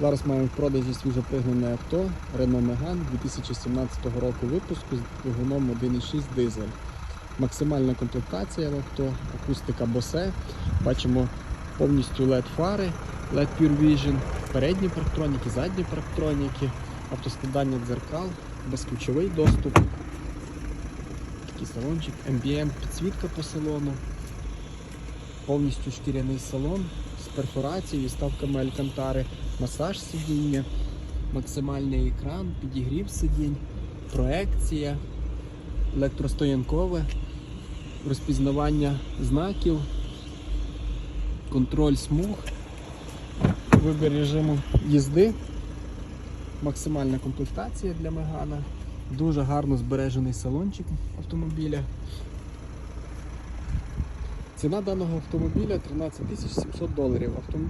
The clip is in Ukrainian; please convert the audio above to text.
Зараз маємо в продажі свіжопригнане авто Renault Megane 2017 року випуску з двигуном 1.6 дизель. Максимальна комплектація в авто, акустика Bose. Бачимо повністю LED фари, LED Pure Vision, передні парктроніки, задні парктроніки, автоскладання дзеркал, безключовий доступ. Такий салончик, ambient підсвітка по салону, повністю шкіряний салон перфорацією, ставками алькантари, масаж сидіння, максимальний екран, підігрів сидінь, проекція, електростоянкове, розпізнавання знаків, контроль смуг, вибір режиму їзди, максимальна комплектація для Мегана, дуже гарно збережений салончик автомобіля. Ціна даного автомобіля 13 700 доларів. Автомобіль